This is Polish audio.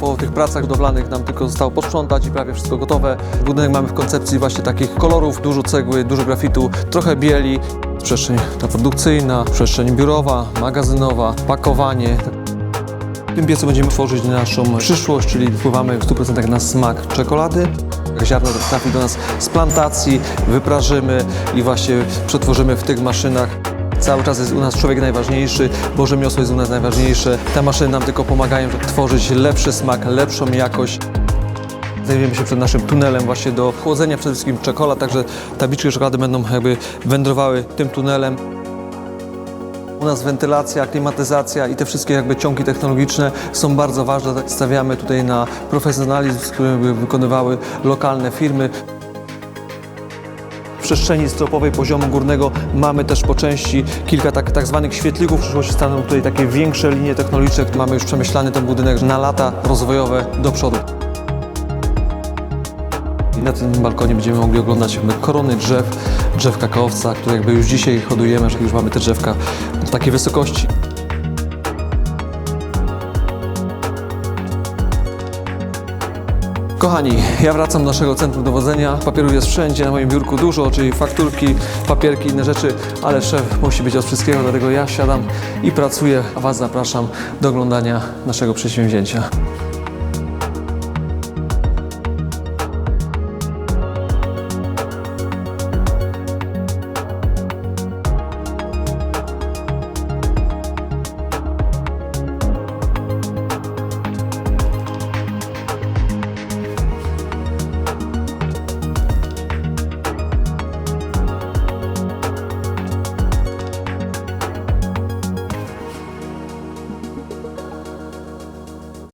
Po tych pracach budowlanych nam tylko zostało posprzątać i prawie wszystko gotowe. Budynek mamy w koncepcji właśnie takich kolorów, dużo cegły, dużo grafitu, trochę bieli. Przestrzeń ta produkcyjna, przestrzeń biurowa, magazynowa, pakowanie. W tym piecu będziemy tworzyć naszą przyszłość, czyli wpływamy w 100% na smak czekolady. Ziarno trafi do nas z plantacji, wyprażymy i właśnie przetworzymy w tych maszynach. Cały czas jest u nas człowiek najważniejszy, bo rzemiosło jest u nas najważniejsze. Te maszyny nam tylko pomagają tworzyć lepszy smak, lepszą jakość. Znajdujemy się przed naszym tunelem właśnie do chłodzenia przede wszystkim czekolad, także tabliczki czekolady będą jakby wędrowały tym tunelem. U nas wentylacja, klimatyzacja i te wszystkie jakby ciągi technologiczne są bardzo ważne. Stawiamy tutaj na profesjonalizm, by wykonywały lokalne firmy. Przestrzeni stropowej poziomu górnego mamy też po części kilka tak, tak zwanych świetlików. W przyszłości staną tutaj takie większe linie technologiczne. Mamy już przemyślany ten budynek na lata rozwojowe do przodu. I na tym balkonie będziemy mogli oglądać korony drzew, drzew kakaowca, które jakby już dzisiaj hodujemy, że już mamy te drzewka w takiej wysokości. Kochani, ja wracam do naszego centrum dowodzenia. Papieru jest wszędzie, na moim biurku dużo, czyli fakturki, papierki, inne rzeczy, ale szef musi być od wszystkiego, dlatego ja siadam i pracuję, a Was zapraszam do oglądania naszego przedsięwzięcia.